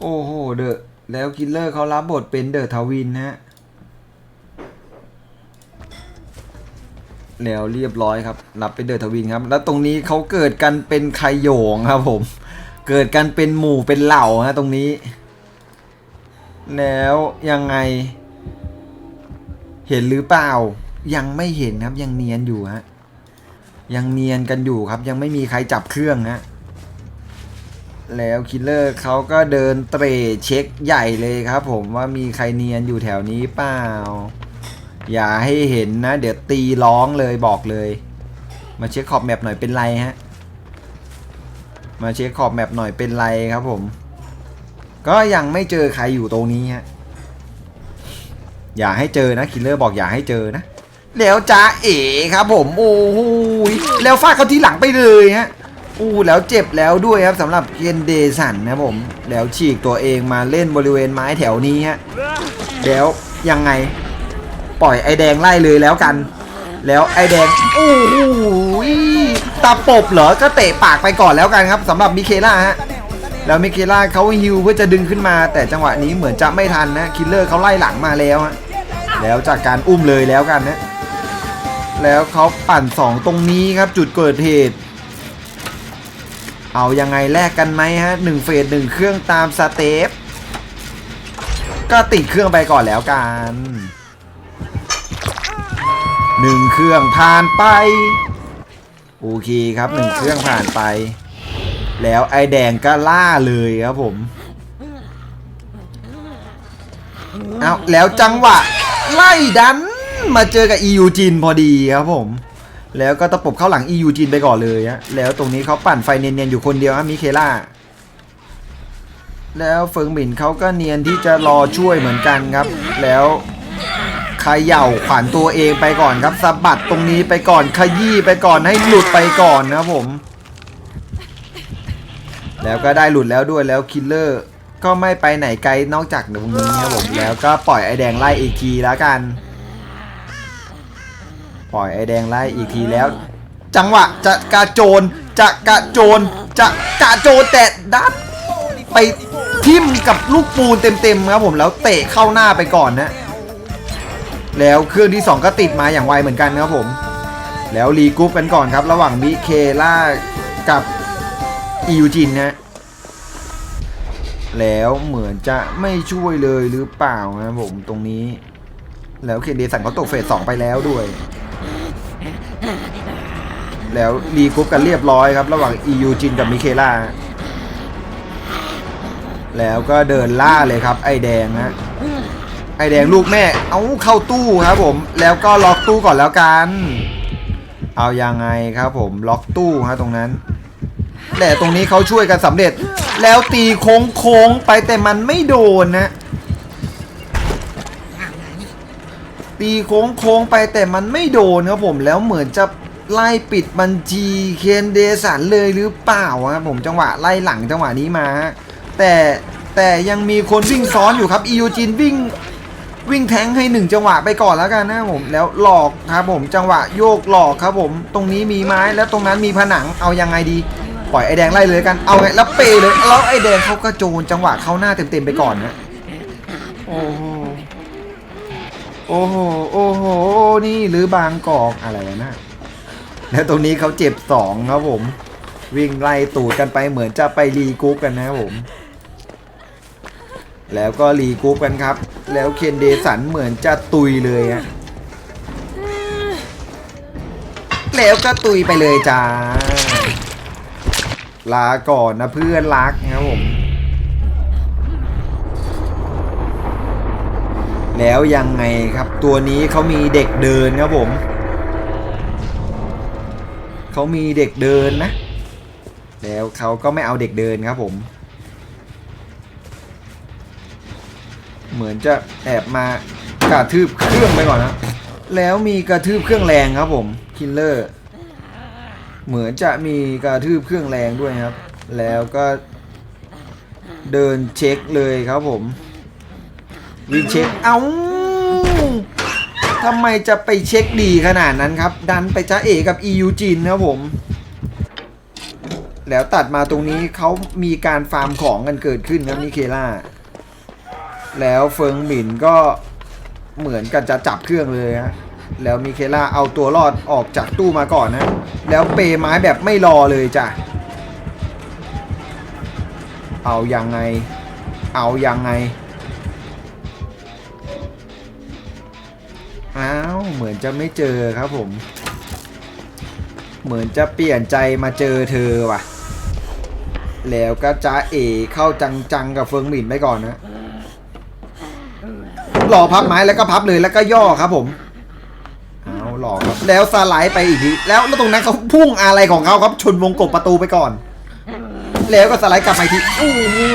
โอ้โห เดอะแล้วคิลเลอร์เขารับบทเป็นเดอะทวินนะฮะ แล้วเรียบร้อยครับรับเป็นเดอะทวินครับ แล้วตรงนี้เขาเกิดกันเป็นไคโยงครับผม เกิดกันเป็นหมู่เป็นเหล่าฮะตรงนี้ แล้วยังไง เห็นหรือเปล่า ยังไม่เห็นครับยังเนียนอยู่ฮะ ยังเนียนกันอยู่ครับ ยังไม่มีใครจับเครื่องฮะ แล้วคิลเลอร์เขาก็เดินเตร่เช็คใหญ่เลยครับผมว่ามีใครเนียนอยู่แถวนี้เปล่า อย่าให้เห็นนะ เดี๋ยวตีร้องเลยบอกเลย มาเช็คขอบแมปหน่อยเป็นไรฮะ มาเช็คขอบแมปหน่อยเป็นไรครับผม ก็ยังไม่เจอใครอยู่ตรงนี้ฮะ อย่าให้เจอนะคิลเลอร์บอกอย่าให้เจอนะ แล้วจ้าเอ๋ครับผม โอ้โหแล้วฟาดเขาที่หลังไปเลยฮะ อู้แล้วเจ็บแล้วด้วยครับสำหรับเคนเดสันนะผมแล้วฉีกตัวเองมาเล่นบริเวณไม้แถวนี้ฮะแล้วยังไง ปล่อยไอแดงไล่เลยแล้วกัน แล้วไอแดงโอ้โหยตาปบเหรอก็เตะปากไปก่อนแล้วกันครับสำหรับมิเคล่าฮะแล้วมิเคล่าเขาฮิวเพื่อจะดึงขึ้นมา แต่จังหวะนี้เหมือนจะไม่ทันนะคิลเลอร์เขาไล่หลังมาแล้วฮะแล้วจากการอุ้มเลยแล้วกันนะแล้วเขาปั่นสองตรงนี้ครับจุดเกิดเหตุ เอายังไงแลกกันไหมฮะหนึ่งเฟสหนึ่งเครื่องตามสเตปก็ติดเครื่องไปก่อนแล้วกันหนึ่งเครื่องผ่านไป โอเคครับหนึ่งเครื่องผ่านไป แล้วไอแดงก็ล่าเลยครับผมเอาแล้วจังหวะ ไล่ดันมาเจอกับอียูจินพอดีครับผม แล้วก็ตะปบเข้าหลังอียูจินไปก่อนเลยฮะแล้วตรงนี้เขาปั่นไฟเนียนๆอยู่คนเดียวฮะมิเคล่า แล้วเฟิงหมินเขาก็เนียนที่จะรอช่วยเหมือนกันครับ แล้วขย่าขวัญตัวเองไปก่อนครับสะบัดตรงนี้ไปก่อนขยี้ไปก่อนให้หลุดไปก่อนนะผม แล้วก็ได้หลุดแล้วด้วยแล้วคิลเลอร์ก็ไม่ไปไหนไกลนอกจากตรงนี้ครับผมแล้วก็ปล่อยไอแดงไล่อีกทีแล้วกัน ปล่อยไอแดงไล่อีกทีแล้ว จังหวะจะกระโจนจะกระโจนจะกระโจนแต่ดันไปทิ่มกับลูกปูนเต็มๆครับผมแล้วเตะเข้าหน้าไปก่อนนะ แล้วเครื่องที่ 2 ก็ติดมาอย่างไวเหมือนกันครับผม แล้วรีกรุ๊ปกันก่อนครับ ระหว่างมิเคล่ากับอียูจินนะแล้วเหมือนจะไม่ช่วยเลยหรือเปล่านะครับผมตรงนี้ แล้วเคนเดสันเขาตกเฟสสองไปแล้วด้วย แล้วรีกรุ๊ปกันเรียบร้อยครับ ระหว่างอียูจินกับมิเคล่า แล้วก็เดินล่าเลยครับ ไอแดงฮะไอแดงลูกแม่ เอาเข้าตู้ครับผม แล้วก็ล็อกตู้ก่อนแล้วกัน เอายังไงครับผมล็อกตู้ฮะตรงนั้น แต่ตรงนี้เขาช่วยกันสำเร็จ แล้วตีโค้งโค้งไปแต่มันไม่โดนนะ ตีโค้งโค้งไปแต่มันไม่โดนครับผมแล้วเหมือนจะไล่ปิดบัญชีเคนเดสันเลยหรือเปล่าครับผมจังหวะไล่หลังจังหวะนี้มาแต่แต่ยังมีคนวิ่งซ้อนอยู่ครับอียูจินวิ่งวิ่งแทงให้หนึ่งจังหวะไปก่อนแล้วกันนะผมแล้วหลอกครับผมจังหวะโยกหลอกครับผมตรงนี้มีไม้แล้วตรงนั้นมีผนังเอายังไงดี ปล่อยไอแดงไล่เลยกันเอาไงแล้วเปเลยแล้วไอแดงเขาก็โจนจังหวะเข้าหน้าเต็มๆไปก่อนนะโอ้โห โอ้โห โอ้โห นี่หรือบางกอกอะไรวะนะแล้วตรงนี้เขาเจ็บสองครับผม วิ่งไล่ตูดกันไปเหมือนจะไปรีกรุ๊ปกันนะครับผม แล้วก็รีกรุ๊ปกันครับ แล้วเคนเดสันเหมือนจะตุยเลยฮะแล้วก็ตุยไปเลยจ้า ลาก่อนนะเพื่อนรักนะครับผม แล้วยังไงครับตัวนี้เขามีเด็กเดินครับผมเขามีเด็กเดินนะ แล้วเขาก็ไม่เอาเด็กเดินครับผม เหมือนจะแอบมากระทืบเครื่องไปก่อนนะ แล้วมีกระทืบเครื่องแรงครับผมคิลเลอร์เหมือนจะมีกระทืบเครื่องแรงด้วยครับ แล้วก็เดินเช็คเลยครับผม วิ่งเช็ค เอ้าทำไมจะไปเช็คดีขนาดนั้นครับ ดันไปจ้าเอกับ EU จีนนะครับผม แล้วตัดมาตรงนี้เขามีการฟาร์มของกันเกิดขึ้นครับมิเคล่า แล้วเฟิงหมินก็เหมือนกันจะจับเครื่องเลยฮะแล้วมิเคล่าเอาตัวรอดออกจากตู้มาก่อนนะ แล้วเปไม้แบบไม่รอเลยจ้ะ เอายังไง เอายังไง เหมือนจะไม่เจอครับผม เหมือนจะเปลี่ยนใจมาเจอเธอว่ะ แล้วก็จ้าเอเข้าจังๆกับเฟิงหมินไปก่อนนะรอพับไม้แล้วก็พับเลยแล้วก็ย่อครับผมเอาหล่อครับแล้วสไลด์ไปอีกทีแล้วแล้วตรงนั้นเขาพุ่งอะไรของเขาครับชนวงกบประตูไปก่อน แล้วก็สไลด์กลับมาอีกทีอู้หู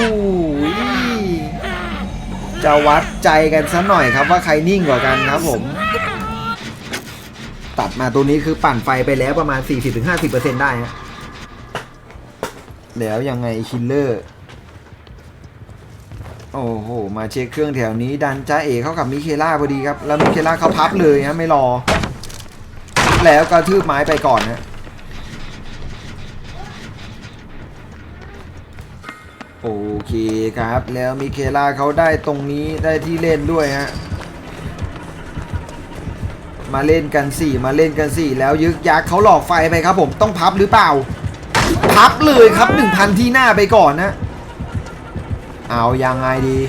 จะวัดใจกันซะหน่อยครับว่าใครนิ่งกว่ากันครับผม ตัดมาตัวนี้คือปั่นไฟไปแล้วประมาณ 40-50%ได้ฮะแล้วยังไงคิลเลอร์ โอ้โห มาเช็คเครื่องแถวนี้ดันจ้าเอกเข้ากับมิเคล่าพอดีครับ แล้วมิเคล่าเขาพับเลยฮะไม่รอ แล้วก็ทืบไม้ไปก่อนฮะโอเคครับ แล้วมิเคล่าเขาได้ตรงนี้ได้ที่เล่นด้วยฮะ มาเล่นกันสี่มาเล่นกันสี่แล้วยึกยักเขาหลอกไฟไปครับผมต้องพับหรือเปล่า พับเลยครับหนึ่งพันที่หน้าไปก่อนนะ เอายังไงดี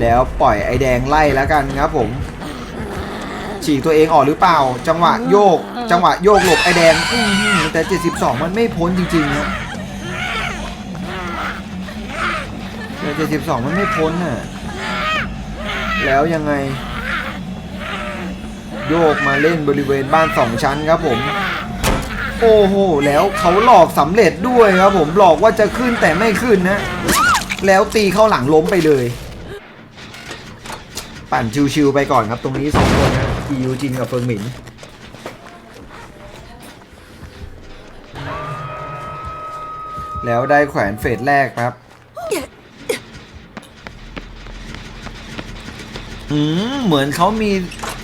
แล้วปล่อยไอแดงไล่แล้วกันครับผม ฉีกตัวเองออกหรือเปล่า จังหวะโยก จังหวะโยกหลบไอแดงอื้อแต่ 72 มันไม่พ้นจริงๆนะแต่72 มันไม่พ้นน่ะแล้วยังไง โยกมาเล่นบริเวณบ้านสองชั้นครับผม โอ้โห แล้วเขาหลอกสำเร็จด้วยครับผมหลอกว่าจะขึ้นแต่ไม่ขึ้นนะ แล้วตีเข้าหลังล้มไปเลย ปั่นชิวๆไปก่อนครับตรงนี้สองคนนะอียูจินกับเฟิงหมินแล้วได้แขวนเฟสแรกครับอืมเหมือนเขามี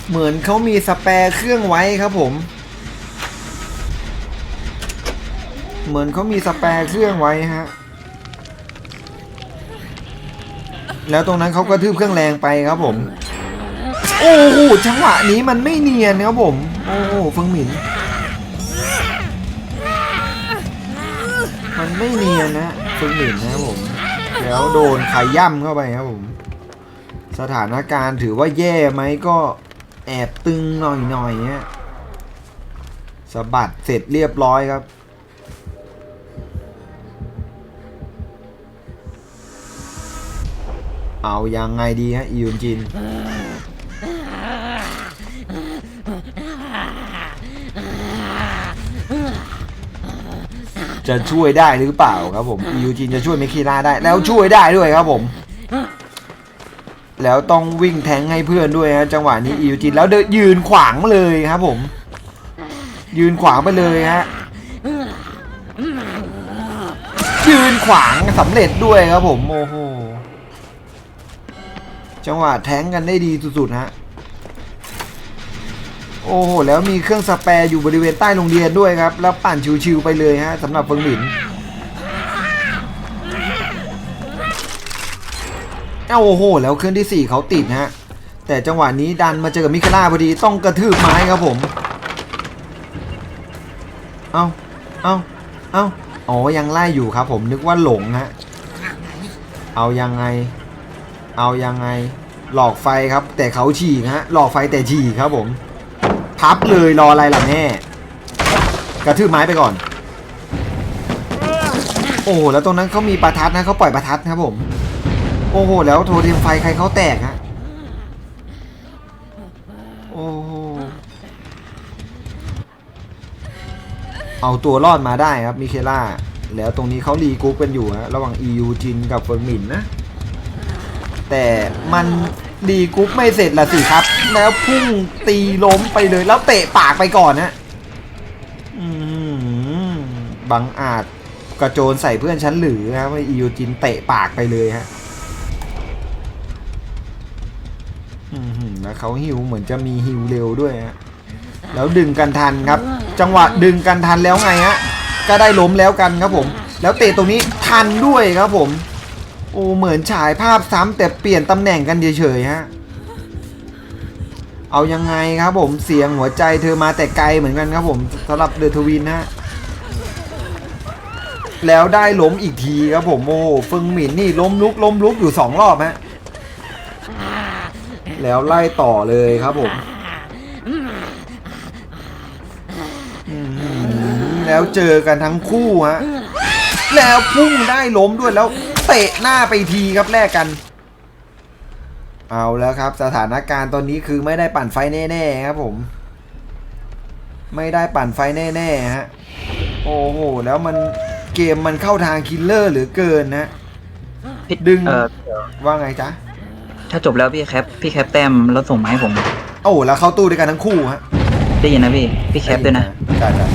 เหมือนเขามีสแปร์เครื่องไว้ครับผม เหมือนเขามีสแปร์เครื่องไว้ฮะ แล้วตรงนั้นเขาก็ทืบเครื่องแรงไปครับผม โอ้โหจังหวะนี้มันไม่เนียนครับผม โอ้โหเฟิงหมิน มันไม่เนียนนะเฟิงหมินนะครับผม แล้วโดนขย่ำเข้าไปครับผม สถานการณ์ถือว่าแย่ไหมก็ แอบตึงหน่อยๆฮะสะบัดเสร็จเรียบร้อยครับ เอายังไงดีฮะอียุนจิน จะช่วยได้หรือเปล่าครับผมอียูจินจะช่วยเมคิราได้แล้วช่วยได้ด้วยครับผม แล้วต้องวิ่งแทงให้เพื่อนด้วยฮะจังหวะนี้อียูจินแล้วเดินยืนขวางเลยครับผม ยืนขวางไปเลยฮะยืนขวางสำเร็จด้วยครับผมโอ้โหจังหวะแทงกันได้ดีสุดๆฮะโอ้โหแล้วมีเครื่องสแปร์อยู่บริเวณใต้โรงเรียนด้วยครับ แล้วปั่นชิวๆไปเลยฮะสำหรับเฟิงหมิน เอ้าโอ้โห แล้วเครื่องที่ 4 เขาติดฮะ แต่จังหวะนี้ดันมาเจอกับมิคาร่าพอดีต้องกระทืบไม้ครับผม เอ้าเอ้าเอ้าอ๋อยังไล่อยู่ครับผมนึกว่าหลงฮะ เอายังไง เอายังไง หลอกไฟครับ แต่เขาฉีกฮะ หลอกไฟแต่ฉีกครับผม พับเลยรออะไรล่ะแม่กระทืบไม้ไปก่อน โอ้โหแล้วตรงนั้นเขามีประทัดนะเขาปล่อยประทัดครับผม โอ้โห แล้วโทรเทมไฟใครเขาแตกฮะ โอ้โห เอาตัวรอดมาได้ครับมิเคล่า แล้วตรงนี้เขารีกรุ๊ปกันอยู่ฮะ ระหว่าง EU จินกับเฟิร์มินนะ แต่มันรีกรุ๊ปไม่เสร็จละสิครับ แล้วพุ่งตีล้มไปเลยแล้วเตะปากไปก่อนนะอืมบังอาจกระโจนใส่เพื่อนฉันหรือครับว่า EU จินเตะปากไปเลยฮะ อือหือแล้วเขาฮิวเหมือนจะมีฮิวเร็วด้วยฮะแล้วดึงกันทันครับ จังหวะดึงกันทันแล้วไงฮะก็ได้ล้มแล้วกันครับผม แล้วเตะตรงนี้ทันด้วยครับผม โอ้เหมือนฉายภาพซ้ำแต่เปลี่ยนตำแหน่งกันเฉยๆฮะเอายังไงครับผมเสียงหัวใจเธอมาแต่ไกลเหมือนกันครับผมสำหรับเดอะทวินนะฮะแล้วได้ล้มอีกทีครับผมโอ้ฟึงหมินนี่ล้มลุกล้มลุกอยู่สองรอบฮะ แล้วไล่ต่อเลยครับผมอื้อหือแล้วเจอกันทั้งคู่ฮะแล้วพุ่งได้ล้มด้วยแล้วเตะหน้าไปทีครับแลกกัน เอาแล้วครับ สถานการณ์ตอนนี้คือไม่ได้ปั่นไฟแน่ๆครับผม ไม่ได้ปั่นไฟแน่ๆฮะโอ้โหแล้วมันเกมมันเข้าทางคิลเลอร์เหลือเกินนะพี่ดึงเออว่าไงจ๊ะ ถ้าจบแล้วพี่แคปพี่แคปแต้มแล้วส่งมาให้ผมโอ้แล้วเข้าตู้ด้วยกันทั้งคู่ฮะได้ยินนะพี่พี่แคปด้วยนะได้ได้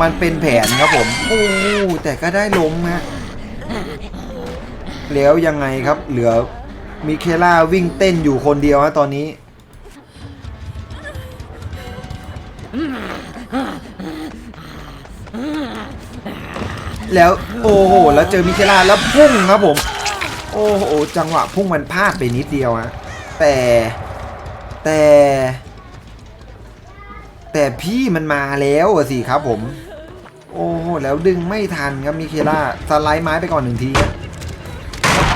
มันเป็นแผนครับผม โอ้แต่ก็ได้ล้มฮะแล้วยังไงครับ เหลือมิเคล่าวิ่งเต้นอยู่คนเดียวฮะตอนนี้แล้วโอ้โหแล้วเจอมิเคล่าแล้วพุ่งครับผม โอ้โหจังหวะพุ่งมันพลาดไปนิดเดียวฮะแต่แต่ แต่พี่มันมาแล้วอะสิครับผม โอ้โหแล้วดึงไม่ทันครับมิเคล่าสไลด์ไม้ไปก่อนหนึ่งที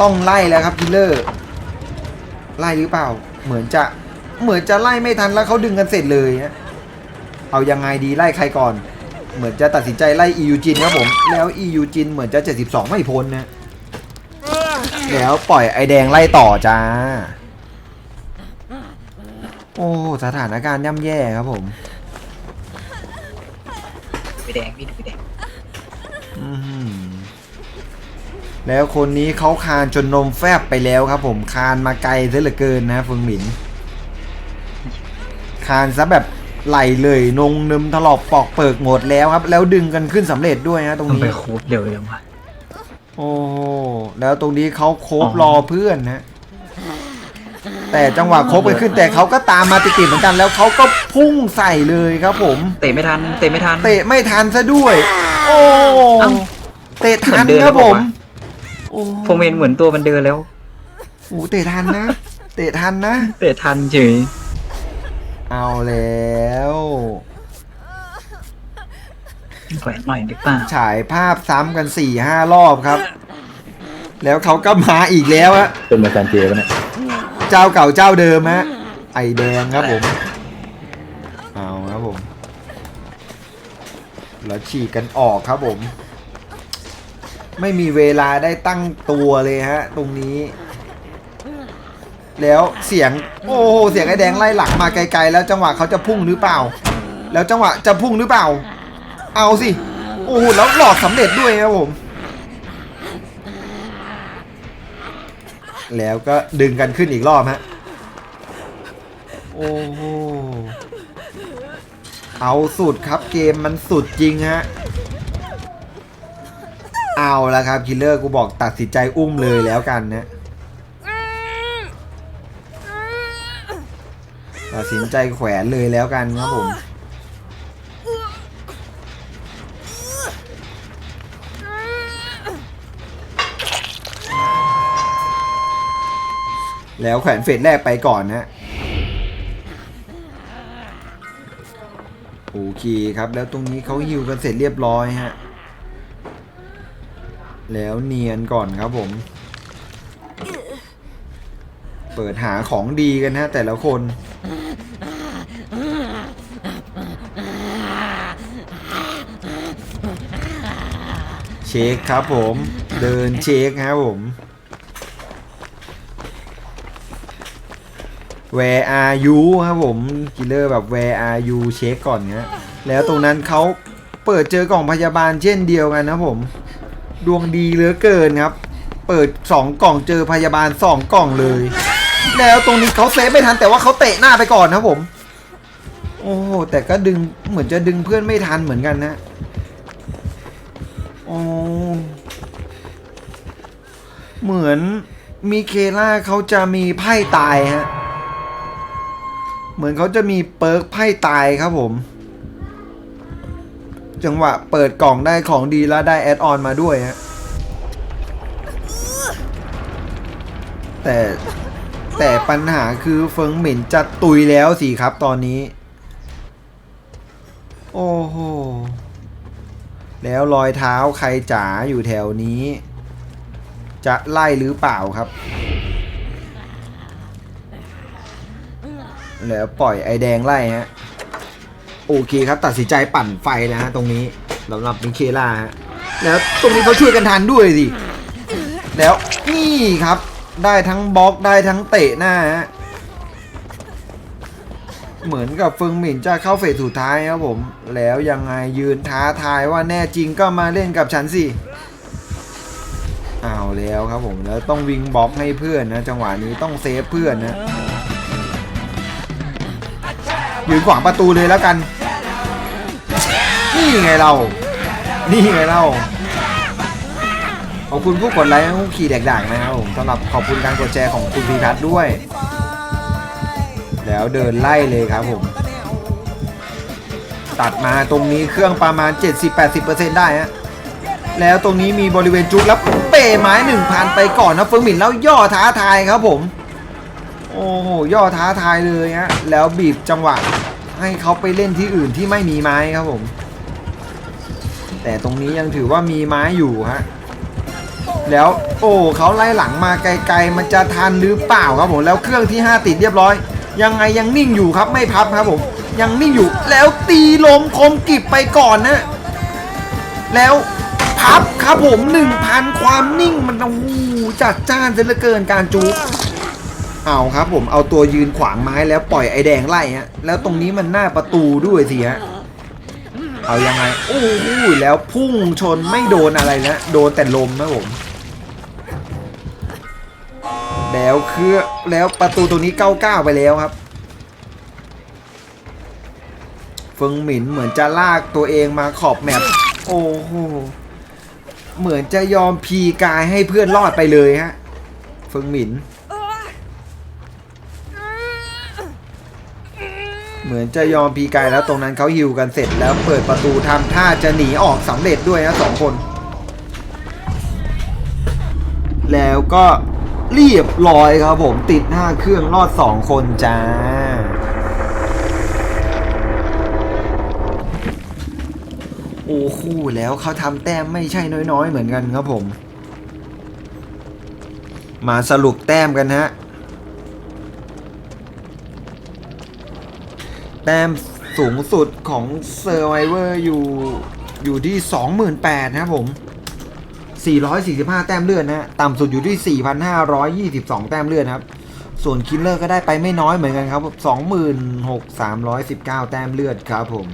ต้องไล่แล้วครับคิลเลอร์ไล่หรือเปล่า เหมือนจะเหมือนจะไล่ไม่ทันแล้วเขาดึงกันเสร็จเลยฮะเอายังไงดีไล่ใครก่อน เหมือนจะตัดสินใจไล่อียูจินครับผม แล้วอียูจินเหมือนจะ 72 ไม่พ้นนะ แล้วปล่อยไอแดงไล่ต่อจ้า โอ้สถานการณ์ย่ำแย่ครับผมไปแดงพี่ไปแดงอื้อหือแล้วคนนี้เขาคานจนนมแฟบไปแล้วครับผมคานมาไกลซะเหลือเกินนะฟึงหมินคานซะแบบไหลเลยนงนึมถลอกปอกเปิกหมดแล้วครับ แล้วดึงกันขึ้นสำเร็จด้วยนะตรงต้องนี้ไปคูบเร็วเลยวะ โอ้โหแล้วตรงนี้เขาโคบอ๋อรอเพื่อนนะแต่จังหวะโคบไปขึ้นแต่เขาก็ตามมาติดๆเหมือนกันแล้วเขาก็พุ่งใส่เลยครับผม เตะไม่ทัน เตะไม่ทัน เตะไม่ทันซะด้วย โอ้เอ้า เตะทันเหมือนเดินครับแล้วผบอกมว่าโอ้ผมเห็นเหมือนตัวมันเดินแล้วโหเตะทันนะ เตะทันนะ เตะทันเฉย เอาแล้ว แขวนหน่อยดีกว่าฉายภาพซ้ำกันสี่ห้ารอบครับ แล้วเขาก็มาอีกแล้วฮะเป็นมาแฟนเจปะเนี่ยเจ้าเก่าเจ้าเดิมฮะไอแดงครับผมเอาครับผม แล้วฉีกกันออกครับผม ไม่มีเวลาได้ตั้งตัวเลยฮะ ตรงนี้ แล้วเสียงโอ้โหเสียงไอ้แดงไล่หลังมาไกลๆ แล้วจังหวะเขาจะพุ่งหรือเปล่า แล้วจังหวะจะพุ่งหรือเปล่า เอาสิ โอ้โห แล้วหลอกสำเร็จด้วยครับผม แล้วก็ดึงกันขึ้นอีกรอบฮะ โอ้โห เอาสุดครับเกมมันสุดจริงฮะ เอาและครับคิลเลอร์กูบอกตัดสินใจอุ้มเลยแล้วกันนะตัดสินใจแขวนเลยแล้วกันครับผม แล้วแขวนเฟสแรกไปก่อนนะโอเคครับ แล้วตรงนี้เขาฮิวกันเสร็จเรียบร้อยฮะ แล้วเนียนก่อนครับผม เปิดหาของดีกันฮะ แต่ละคน เช็คครับผม เดินเช็คครับผม Where are you ครับผมกิลเลอร์แบบ Where are you เช็คก่อนเนี้ยแล้วตรงนั้นเขาเปิดเจอกล่องพยาบาลเช่นเดียวกันนะผม ดวงดีเหลือเกินครับ เปิด 2 กล่องเจอพยาบาล 2 กล่องเลย แล้วตรงนี้เขาเซฟไม่ทันแต่ว่าเขาเตะหน้าไปก่อนนะผม โอ้แต่ก็ดึงเหมือนจะดึงเพื่อนไม่ทันเหมือนกันนะโอ้เหมือนมีเคล่าเขาจะมีไพ่ตายฮะ เหมือนเขาจะมีเปิร์กไพ่ตายครับผม จังหวะเปิดกล่องได้ของดีแล้วได้แอดออนมาด้วยฮะแต่แต่ปัญหาคือเฟิงหมินจะตุยแล้วสิครับตอนนี้ โอ้โห แล้วรอยเท้าใครจ๋าอยู่แถวนี้ จะไล่หรือเปล่าครับ แล้วปล่อยไอแดงไล่ฮะโอเคครับตัดสินใจปั่นไฟนะฮะตรงนี้สำหรับมิเคล่าฮะแล้วตรงนี้เขาช่วยกันทันด้วยสิแล้วนี่ครับได้ทั้งบล็อกได้ทั้งเตะหน้าฮะเหมือนกับเฟิงหมินจะเข้าเฟสสุดท้ายครับผม แล้วยังไงยืนท้าทายว่าแน่จริงก็มาเล่นกับฉันสิเอาแล้วครับผมแล้วต้องวิงบล็อกให้เพื่อนนะ จังหวะนี้ต้องเซฟเพื่อนนะ ยืนขวางประตูเลยแล้วกัน นี่ไงเรา นี่ไงเรา ขอบคุณผู้กดไลค์ผู้ขี่แดกๆนะครับผมสำหรับขอบคุณการกดแชร์ของคุณพีทัศน์ด้วย แล้วเดินไล่เลยครับผม ตัดมาตรงนี้เครื่องประมาณ 70-80%ได้ฮะแล้วตรงนี้มีบริเวณจุกแล้วเป้ไม้1,000ไปก่อนนะเฟิงหมินแล้วย่อท้าทายครับผม โอ้โหย่อท้าทายเลยฮะแล้วบีบจังหวะ ให้เขาไปเล่นที่อื่นที่ไม่มีไม้ครับผม แต่ตรงนี้ยังถือว่ามีไม้อยู่ฮะแล้วโอ้เขาไล่หลังมาไกลๆ มันจะทันหรือเปล่าครับผมแล้วเครื่องที่ 5 ติดเรียบร้อย ยังไงยังนิ่งอยู่ครับไม่พับครับผมยังนิ่งอยู่แล้วตีลมคมกิบไปก่อนนะแล้วพับครับผม 1,000 ความนิ่งมันโอ้จัดจ้านเสียเหลือเกินการจูบ เอาครับผมเอาตัวยืนขวางไม้แล้วปล่อยไอแดงไล่ฮะแล้วตรงนี้มันหน้าประตูด้วยสิฮะเอายังไงโอ้โหแล้วพุ่งชนไม่โดนอะไรนะโดนแต่ลมนะผมแล้วคือแล้วประตูตรงนี้เก้าเก้าไปแล้วครับเฟิงหมินเหมือนจะลากตัวเองมาขอบแมปโอ้โหเหมือนจะยอมพีกายให้เพื่อนรอดไปเลยฮะเฟิงหมิน เหมือนจะยอมพีกายแล้วตรงนั้นเขาฮิวกันเสร็จแล้วเปิดประตูทำท่าจะหนีออกสำเร็จด้วยนะสองคน แล้วก็เรียบร้อยครับผมติดหน้าเครื่องรอดสองคนจ้า โอ้โหแล้วเขาทำแต้มไม่ใช่น้อยๆ เหมือนกันครับผม มาสรุปแต้มกันฮะ แต้มสูงสุดของเซอร์ไวเวอร์อยู่อยู่ที่ 28,000นะครับผม 445 แต้มเลือดนะต่ำสุดอยู่ที่ 4,522 แต้มเลือดครับ ส่วนคิลเลอร์ก็ได้ไปไม่น้อยเหมือนกันครับ 26,319 แต้มเลือดครับผม